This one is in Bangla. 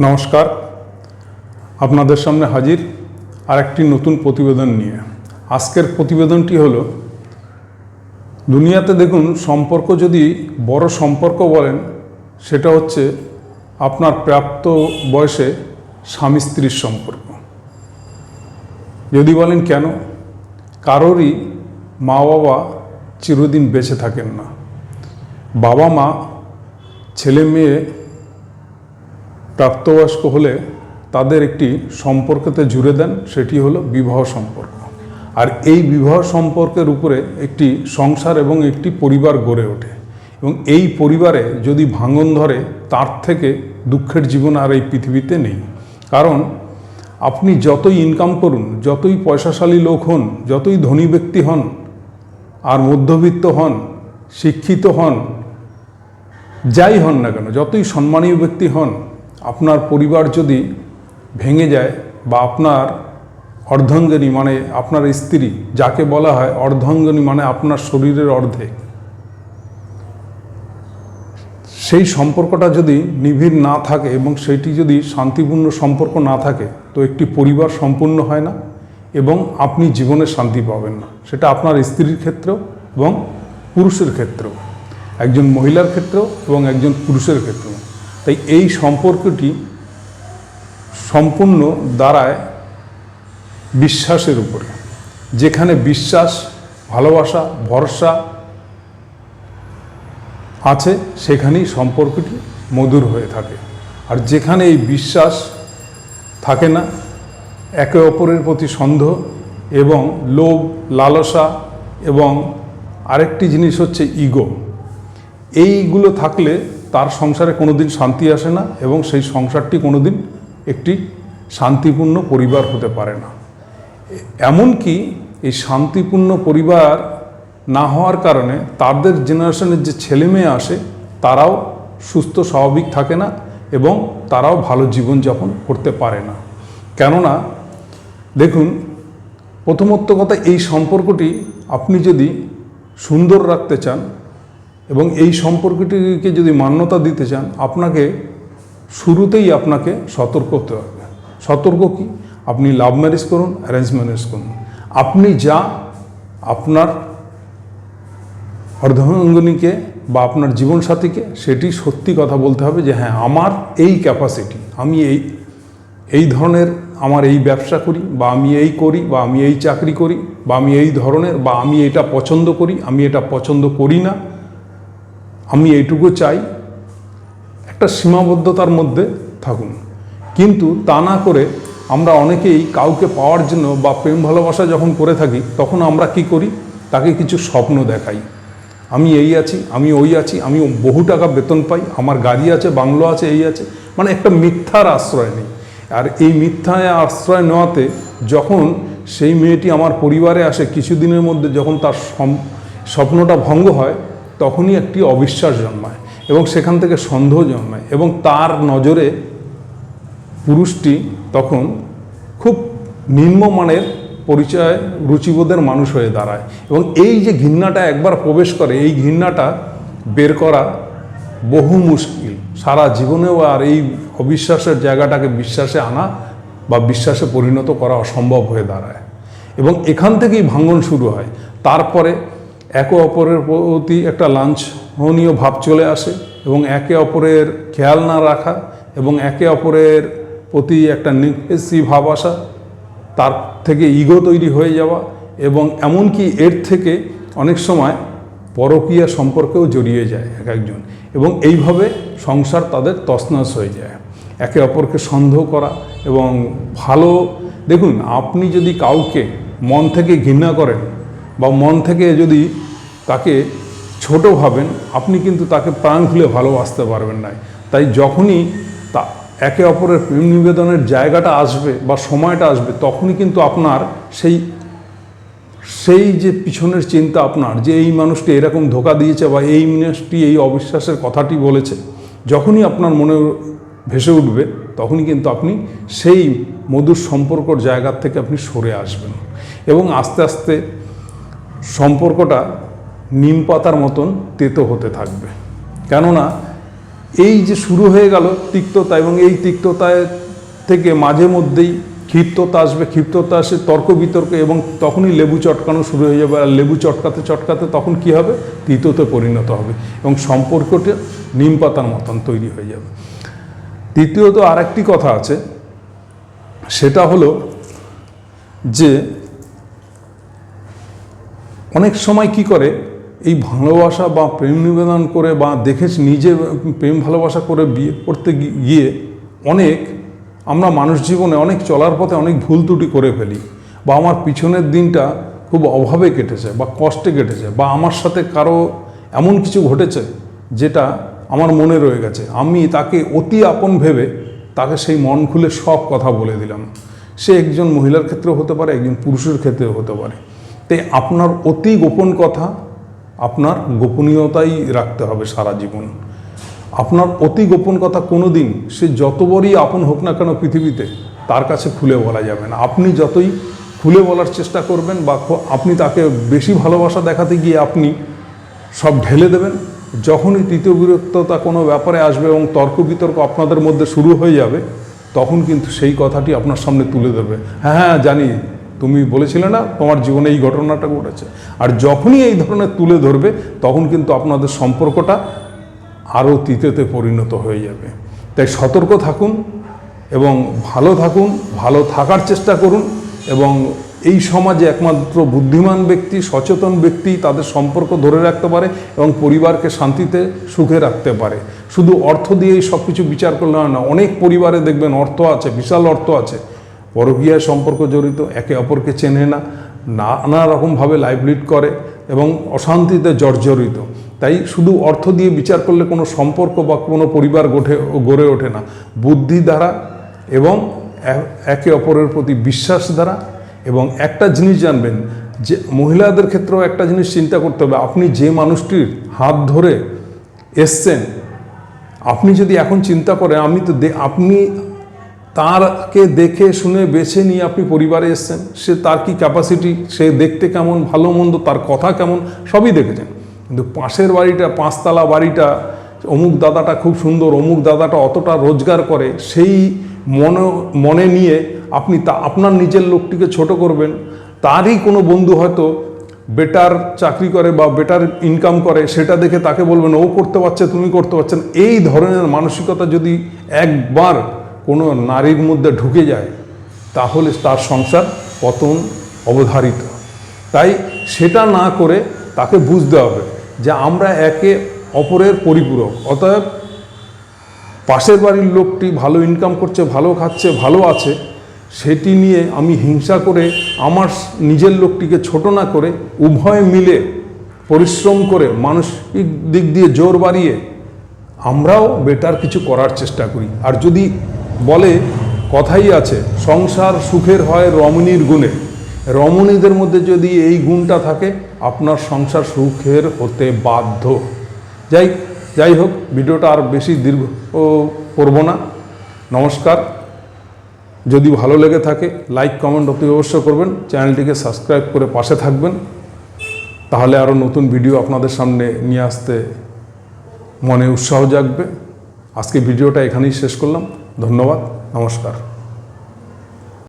নমস্কার। আপনাদের সামনে হাজির আর একটি নতুন প্রতিবেদন নিয়ে। আজকের প্রতিবেদনটি হলো, দুনিয়াতে দেখুন সম্পর্ক যদি বড় সম্পর্ক বলেন, সেটা হচ্ছে আপনার প্রাপ্ত বয়সে স্বামী স্ত্রীর সম্পর্ক। যদি বলেন কেন? কারোরই মা বাবা চিরদিন বেঁচে থাকেন না। বাবা মা ছেলে মেয়ে প্রাপ্তবয়স্ক হলে তাদের একটি সম্পর্কতে জুড়ে দেন, সেটি হলো বিবাহ সম্পর্ক। আর এই বিবাহ সম্পর্কের উপরে একটি সংসার এবং একটি পরিবার গড়ে ওঠে। এবং এই পরিবারে যদি ভাঙন ধরে, তার থেকে দুঃখের জীবন আর এই পৃথিবীতে নেই। কারণ আপনি যতই ইনকাম করুন, যতই পয়সাশালী লোক হন, যতই ধনী ব্যক্তি হন, আর মধ্যবিত্ত হন, শিক্ষিত হন, যাই হন না কেন, যতই সম্মানীয় ব্যক্তি হন আপনার পরিবার যদি ভেঙে যায় বা আপনার অর্ধাঙ্গিনী মানে আপনার স্ত্রী, যাকে বলা হয় অর্ধাঙ্গিনী মানে আপনার শরীরের অর্ধেক, সেই সম্পর্কটা যদি নিবিড় না থাকে এবং সেইটি যদি শান্তিপূর্ণ সম্পর্ক না থাকে, তো একটি পরিবার সম্পূর্ণ হয় না এবং আপনি জীবনে শান্তি পাবেন না। সেটা আপনার স্ত্রীর ক্ষেত্রেও এবং পুরুষের ক্ষেত্রেও, একজন মহিলার ক্ষেত্রেও এবং একজন পুরুষের ক্ষেত্রেও। তাই এই সম্পর্কটি সম্পূর্ণ দাঁড়ায় বিশ্বাসের উপরে। যেখানে বিশ্বাস, ভালোবাসা, ভরসা আছে, সেখানেই সম্পর্কটি মধুর হয়ে থাকে। আর যেখানে এই বিশ্বাস থাকে না, একে অপরের প্রতি সন্দেহ এবং লোভ, লালসা এবং আরেকটি জিনিস হচ্ছে ইগো। এইগুলো থাকলে তার সংসারে কোনোদিন শান্তি আসে না এবং সেই সংসারটি কোনোদিন একটি শান্তিপূর্ণ পরিবার হতে পারে না। এমনকি এই শান্তিপূর্ণ পরিবার না হওয়ার কারণে তাদের জেনারেশনের যে ছেলে মেয়ে আসে, তারাও সুস্থ, স্বাভাবিক থাকে না এবং তারাও ভালো জীবনযাপন করতে পারে না। কেননা, দেখুন প্রথমত কথা, এই সম্পর্কটি আপনি যদি সুন্দর রাখতে চান এবং এই সম্পর্কটিকে যদি মান্যতা দিতে চান, আপনাকে শুরুতেই আপনাকে সতর্ক হতে হবে। সতর্ক কি? আপনি লাভ ম্যারেজ করুন অ্যারেঞ্জ ম্যারেজ করুন। আপনি যা আপনার অর্ধাঙ্গনীকে বা আপনার জীবনসাথীকে, সেটি সত্যি কথা বলতে হবে যে হ্যাঁ আমার এই ক্যাপাসিটি আমি এই এই ধরনের আমার এই ব্যবসা করি, বা আমি এই করি, বা আমি এই চাকরি করি, বা আমি এই ধরনের, বা আমি এটা পছন্দ করি, আমি এটা পছন্দ করি না আমি এইটুকু চাই, একটা সীমাবদ্ধতার মধ্যে থাকুন। কিন্তু তা না করে আমরা অনেকেই কাউকে পাওয়ার জন্য বা প্রেম ভালোবাসা যখন করে থাকি, তখন আমরা কি করি? তাকে কিছু স্বপ্ন দেখাই। আমি এই আছি, আমি ওই আছি, আমি বহু টাকা বেতন পাই, আমার গাড়ি আছে, বাংলো আছে, এই আছে। মানে একটা মিথ্যার আশ্রয় নেই। আর এই মিথ্যায় আশ্রয় নেওয়াতে যখন সেই মেয়েটি আমার পরিবারে আসে, কিছুদিনের মধ্যে যখন তার স্বপ্নটা ভঙ্গ হয় তখনই একটি অবিশ্বাস জন্মায় এবং সেখান থেকে সন্দেহ জন্মায় এবং তার নজরে পুরুষটি তখন খুব নিম্নমানের পরিচয়, রুচিবোধের মানুষ হয়ে দাঁড়ায় এবং এই যে ঘৃণাটা একবার প্রবেশ করে, এই ঘৃণাটা বের করা বহু মুশকিল। সারা জীবনেও আর এই অবিশ্বাসের জায়গাটাকে বিশ্বাসে আনা বা বিশ্বাসে পরিণত করা অসম্ভব হয়ে দাঁড়ায়। এবং এখান থেকেই ভাঙন শুরু হয়। তারপরে একে অপরের প্রতি একটা লাঞ্ছনীয় ভাব চলে আসে এবং একে অপরের খেয়াল না রাখা এবং একে অপরের প্রতি একটা নিকেশি ভাব আসা, তার থেকে ইগো তৈরি হয়ে যাওয়া এবং এমনকি এর থেকে অনেক সময় পরকীয়া সম্পর্কেও জড়িয়ে যায় এক একজন এবং এইভাবে সংসার তাদের তছনছ হয়ে যায়। একে অপরকে সন্দেহ করা এবং ভালো, দেখুন, আপনি যদি কাউকে মন থেকে ঘৃণা করেন বা মন থেকে যদি তাকে ছোট ভাবেন, আপনি কিন্তু তাকে প্রাণ খুলে ভালোবাসতে পারবেন না। তাই যখনই তা একে অপরের প্রেম নিবেদনের জায়গাটা আসবে বা সময়টা আসবে, তখনই কিন্তু আপনার সেই সেই যে পিছনের চিন্তা আপনার, যে এই মানুষটি এরকম ধোকা দিয়েছে বা এই মানুষটি এই অবিশ্বাসের কথাটি বলেছে, যখনই আপনার মনে ভেসে উঠবে, তখনই কিন্তু আপনি সেই মধুর সম্পর্কর জায়গা থেকে আপনি সরে আসবেন। এবং আস্তে আস্তে সম্পর্কটা নিম পাতার মতন তেতো হতে থাকবে। কেননা এই যে শুরু হয়ে গেল তিক্ততা এবং এই তিক্ততায় থেকে মাঝে মধ্যেই ক্ষিপ্ততা আসবে, ক্ষিপ্ততা আসে তর্ক বিতর্ক এবং তখনই লেবু চটকানো শুরু হয়ে যাবে আর লেবু চটকাতে চটকাতে তখন কি হবে? তিতোতে পরিণত হবে এবং সম্পর্কটা নিম পাতার মতন তৈরি হয়ে যাবে। তৃতীয়ত আরেকটি কথা আছে, সেটা হলো যে অনেক সময় কি করে? এই ভালোবাসা বা প্রেম নিবেদন করে বা দেখে নিজে প্রেম ভালোবাসা করে বিয়ে করতে গিয়ে অনেক আমরা মানুষ জীবনে অনেক চলার পথে অনেক ভুল ত্রুটি করে ফেলি বা আমার পিছনের দিনটা খুব অভাবে কেটেছে বা কষ্টে কেটেছে বা আমার সাথে কারও এমন কিছু ঘটেছে যেটা আমার মনে রয়ে গেছে। আমি তাকে অতি আপন ভেবে তাকে সেই মন খুলে সব কথা বলে দিলাম। সে একজন মহিলার ক্ষেত্রেও হতে পারে, একজন পুরুষের ক্ষেত্রেও হতে পারে। তাই আপনার অতি গোপন কথা আপনার গোপনীয়তাই রাখতে হবে সারা জীবন। আপনার অতি গোপন কথা কোনো দিন সে যত বড়ই আপন হোক না কেন পৃথিবীতে তার কাছে খুলে বলা যাবে না। আপনি যতই খুলে বলার চেষ্টা করবেন বা আপনি তাকে বেশি ভালোবাসা দেখাতে গিয়ে আপনি সব ঢেলে দেবেন, যখনই তৃতীয় বিরক্ততা কোনো ব্যাপারে আসবে এবং তর্ক বিতর্ক আপনাদের মধ্যে শুরু হয়ে যাবে, তখন কিন্তু সেই কথাটি আপনার সামনে তুলে ধরবে। হ্যাঁ হ্যাঁ জানি। তুমি বলেছিলে না, তোমার জীবনে এই ঘটনাটা ঘটেছে। আর যখনই এই ধরনের তুলে ধরবে, তখন কিন্তু আপনাদের সম্পর্কটা আরও তিতেতে পরিণত হয়ে যাবে। তাই সতর্ক থাকুন এবং ভালো থাকুন, ভালো থাকার চেষ্টা করুন এবং এই সমাজে একমাত্র বুদ্ধিমান ব্যক্তি, সচেতন ব্যক্তি তাদের সম্পর্ক ধরে রাখতে পারে এবং পরিবারকে শান্তিতে সুখে রাখতে পারে। শুধু অর্থ দিয়েই সব কিছু বিচার করলে হয় না, অনেক পরিবারে দেখবেন অর্থ আছে, বিশাল অর্থ আছে। পরকীয়ায় সম্পর্ক জড়িত, একে অপরকে চেনে না, নানা রকমভাবে লাইভ লিড করে এবং অশান্তিতে জর্জরিত। তাই শুধু অর্থ দিয়ে বিচার করলে কোনো সম্পর্ক বা কোনো পরিবার গঠে, গড়ে ওঠে না। বুদ্ধি দ্বারা এবং একে অপরের প্রতি বিশ্বাস দ্বারা এবং একটা জিনিস জানবেন যে মহিলাদের ক্ষেত্রেও একটা জিনিস চিন্তা করতে হবে। আপনি যে মানুষটির হাত ধরে এসছেন, আপনি যদি এখন চিন্তা করেন, আমি তো আপনি তারকে দেখে শুনে বেছে নিয়ে আপনি পরিবারে এসছেন, সে তার কি ক্যাপাসিটি সে দেখতে কেমন, ভালো মন্দ, তার কথা কেমন, সবই দেখেছেন। কিন্তু পাশের বাড়িটা, পাঁচতলা বাড়িটা, অমুক দাদাটা খুব সুন্দর, অমুক দাদাটা অতটা রোজগার করে, সেই মনে মনে নিয়ে আপনি তা, আপনার নিজের লোকটিকে ছোট করবেন, তারই কোনো বন্ধু হয়তো বেটার চাকরি করে বা বেটার ইনকাম করে, সেটা দেখে তাকে বলবেন, ও করতে পারছে, তুমি করতে পারছেন এই ধরনের মানসিকতা যদি একবার কোনো নারীর মধ্যে ঢুকে যায়, তাহলে তার সংসার পতন অবধারিত। তাই সেটা না করে তাকে বুঝতে হবে যে আমরা একে অপরের পরিপূরক। অতএব পাশের বাড়ির লোকটি ভালো ইনকাম করছে, ভালো খাচ্ছে, ভালো আছে, সেটি নিয়ে আমি হিংসা করে আমার নিজের লোকটিকে ছোট না করে উভয় মিলে পরিশ্রম করে মানসিক দিক দিয়ে জোর বাড়িয়ে আমরাও বেটার কিছু করার চেষ্টা করি। আর যদি বলে, কথাই আছে, সংসার সুখের হয় রমণীর গুণে। রমণীদের মধ্যে যদি এই গুণটা থাকে, আপনার সংসার সুখের হতে বাধ্য। যাই যাই হোক, ভিডিওটা আর বেশি দীর্ঘ করব না। নমস্কার। যদি ভালো লেগে থাকে লাইক কমেন্ট অতি অবশ্য করবেন। চ্যানেলটিকে সাবস্ক্রাইব করে পাশে থাকবেন। তাহলে আরও নতুন ভিডিও আপনাদের সামনে নিয়ে আসতে মনে উৎসাহ জাগবে। আজকে ভিডিওটা এখানেই শেষ করলাম। ধন্যবাদ নমস্কার।